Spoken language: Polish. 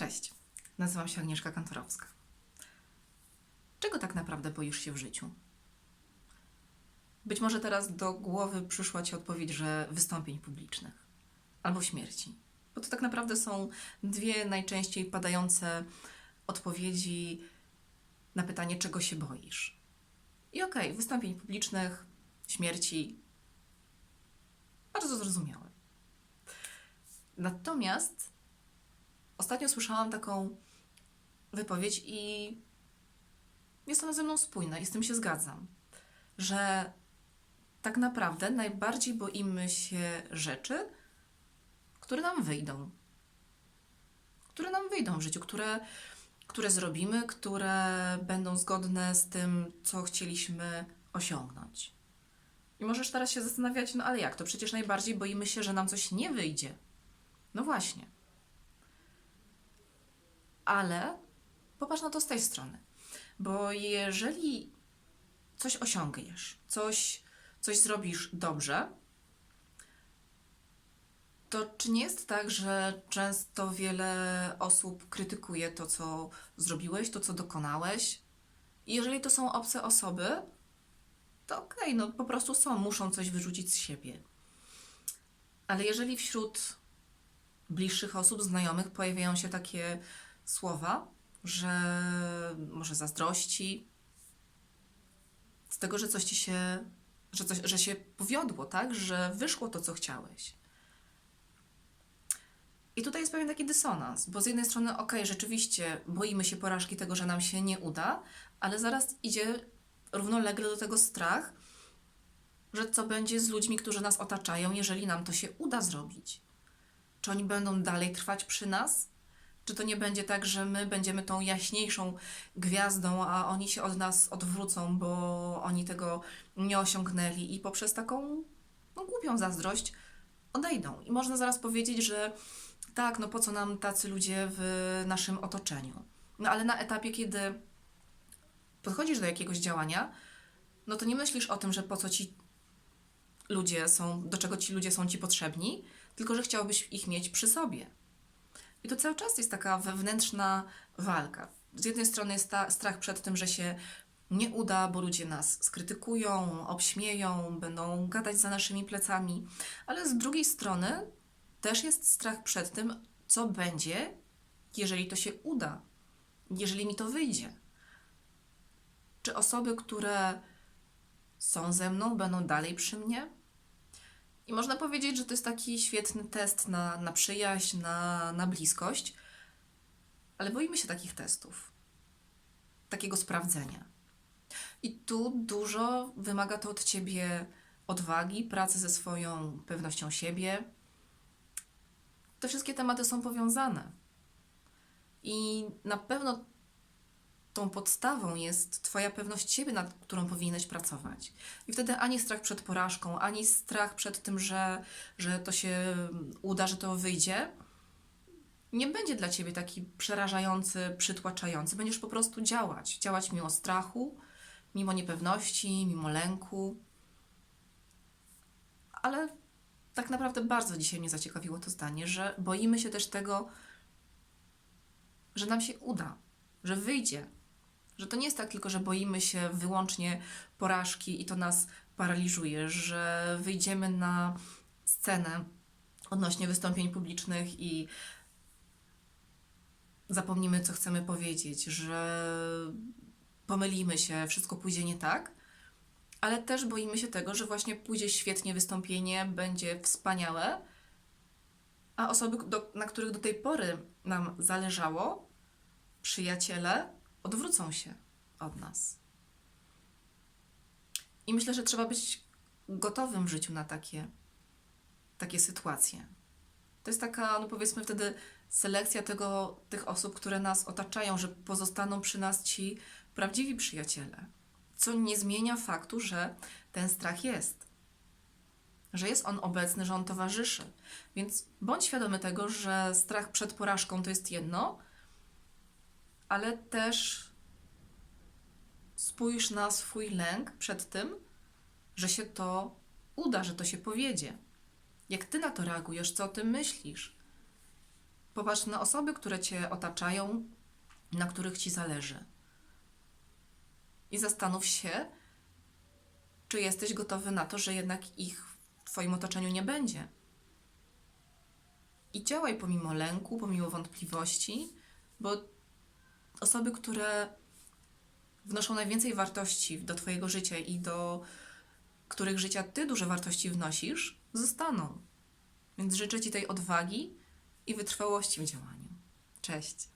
Cześć, nazywam się Agnieszka Kantorowska. Czego tak naprawdę boisz się w życiu? Być może teraz do głowy przyszła ci odpowiedź, że wystąpień publicznych albo śmierci. Bo to tak naprawdę są dwie najczęściej padające odpowiedzi na pytanie, czego się boisz. I okej, wystąpień publicznych, śmierci, bardzo zrozumiałe. Natomiast ostatnio słyszałam taką wypowiedź i jest ona ze mną spójna i z tym się zgadzam, że tak naprawdę najbardziej boimy się rzeczy, które nam wyjdą. Które nam wyjdą w życiu, które, które zrobimy, które będą zgodne z tym, co chcieliśmy osiągnąć. I możesz teraz się zastanawiać, no ale jak to? Przecież najbardziej boimy się, że nam coś nie wyjdzie. No właśnie. Ale popatrz na to z tej strony. Bo jeżeli coś osiągniesz, coś, coś zrobisz dobrze, to czy nie jest tak, że często wiele osób krytykuje to, co zrobiłeś, to, co dokonałeś? Jeżeli to są obce osoby, to okej, no po prostu są, muszą coś wyrzucić z siebie. Ale jeżeli wśród bliższych osób, znajomych pojawiają się takie słowa, że może zazdrości, z tego, że coś ci się, że, coś, że się powiodło, tak? Że wyszło to, co chciałeś. I tutaj jest pewien taki dysonans, bo z jednej strony, okej, rzeczywiście boimy się porażki tego, że nam się nie uda, ale zaraz idzie równolegle do tego strach, że co będzie z ludźmi, którzy nas otaczają, jeżeli nam to się uda zrobić. Czy oni będą dalej trwać przy nas? Czy to nie będzie tak, że my będziemy tą jaśniejszą gwiazdą, a oni się od nas odwrócą, bo oni tego nie osiągnęli i poprzez taką no, głupią zazdrość odejdą. I można zaraz powiedzieć, że tak, no po co nam tacy ludzie w naszym otoczeniu? No ale na etapie, kiedy podchodzisz do jakiegoś działania, no to nie myślisz o tym, że po co ci ludzie są, do czego ci ludzie są ci potrzebni, tylko że chciałbyś ich mieć przy sobie. I to cały czas jest taka wewnętrzna walka. Z jednej strony jest ta strach przed tym, że się nie uda, bo ludzie nas skrytykują, obśmieją, będą gadać za naszymi plecami, ale z drugiej strony też jest strach przed tym, co będzie, jeżeli to się uda, jeżeli mi to wyjdzie. Czy osoby, które są ze mną, będą dalej przy mnie? I można powiedzieć, że to jest taki świetny test na, na przyjaźń, na, na bliskość, ale boimy się takich testów, takiego sprawdzenia. I tu dużo wymaga to od ciebie odwagi, pracy ze swoją pewnością siebie. Te wszystkie tematy są powiązane. I na pewno tą podstawą jest Twoja pewność siebie, nad którą powinieneś pracować. I wtedy ani strach przed porażką, ani strach przed tym, że, że to się uda, że to wyjdzie, nie będzie dla Ciebie taki przerażający, przytłaczający. Będziesz po prostu działać. Działać mimo strachu, mimo niepewności, mimo lęku. Ale tak naprawdę bardzo dzisiaj mnie zaciekawiło to zdanie, że boimy się też tego, że nam się uda, że wyjdzie, że to nie jest tak tylko, że boimy się wyłącznie porażki i to nas paraliżuje, że wyjdziemy na scenę odnośnie wystąpień publicznych i zapomnimy, co chcemy powiedzieć, że pomylimy się, wszystko pójdzie nie tak, ale też boimy się tego, że właśnie pójdzie świetnie wystąpienie, będzie wspaniałe, a osoby, do, na których do tej pory nam zależało, przyjaciele, odwrócą się od nas. I myślę, że trzeba być gotowym w życiu na takie, takie sytuacje. To jest taka, no powiedzmy wtedy, selekcja tego, tych osób, które nas otaczają, że pozostaną przy nas ci prawdziwi przyjaciele. Co nie zmienia faktu, że ten strach jest. Że jest on obecny, że on towarzyszy. Więc bądź świadomy tego, że strach przed porażką to jest jedno, ale też spójrz na swój lęk przed tym, że się to uda, że to się powiedzie. Jak ty na to reagujesz, co o tym myślisz? Popatrz na osoby, które cię otaczają, na których ci zależy. I zastanów się, czy jesteś gotowy na to, że jednak ich w Twoim otoczeniu nie będzie. I działaj pomimo lęku, pomimo wątpliwości, bo osoby, które wnoszą najwięcej wartości do Twojego życia i do których życia Ty duże wartości wnosisz, zostaną. Więc życzę Ci tej odwagi i wytrwałości w działaniu. Cześć.